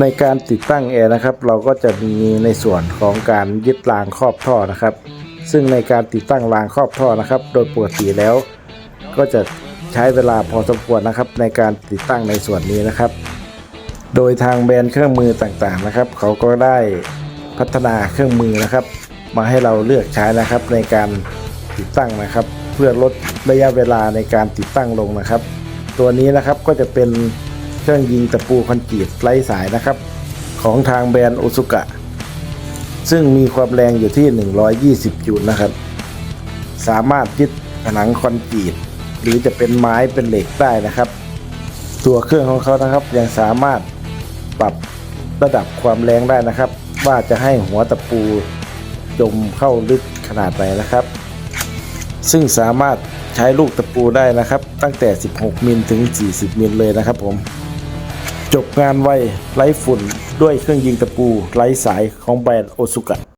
ในการติดตั้งแอร์นะครับ เราก็จะมีในส่วนของการยึดรางครอบท่อนะครับ ซึ่งในการติดตั้งรางครอบท่อนะครับ โดยปกติแล้ว ก็จะใช้เวลาพอสมควรนะครับ ในการติดตั้งในส่วนนี้นะครับ โดยทางแบรนด์เครื่องมือต่างๆนะครับ เขาก็ได้พัฒนาเครื่องมือนะครับ มาให้เราเลือกใช้นะครับ ในการติดตั้งนะครับ เพื่อลดระยะเวลาในการติดตั้งลงนะครับ ตัวนี้นะครับก็จะเป็น เครื่องยิงตะปูคอนกรีตไร้สายนะครับ ของทางแบรนด์โอซุกะ ซึ่งมีความแรงอยู่ที่ 120 จูลนะครับ สามารถยึดผนังคอนกรีตหรือจะเป็นไม้เป็นเหล็กได้นะครับ ตัวเครื่องของเขานะครับยังสามารถปรับระดับความแรงได้นะครับ ว่าจะให้หัวตะปูจมเข้าลึกขนาดไหนนะครับ ซึ่งสามารถใช้ลูกตะปูได้นะครับ ตั้งแต่ 16 มิลถึง 40 มิลเลยนะครับผม จบงานไวไร้ฝุ่นด้วยเครื่องยิงตะปูไร้สายของแบรนด์โอซุกะ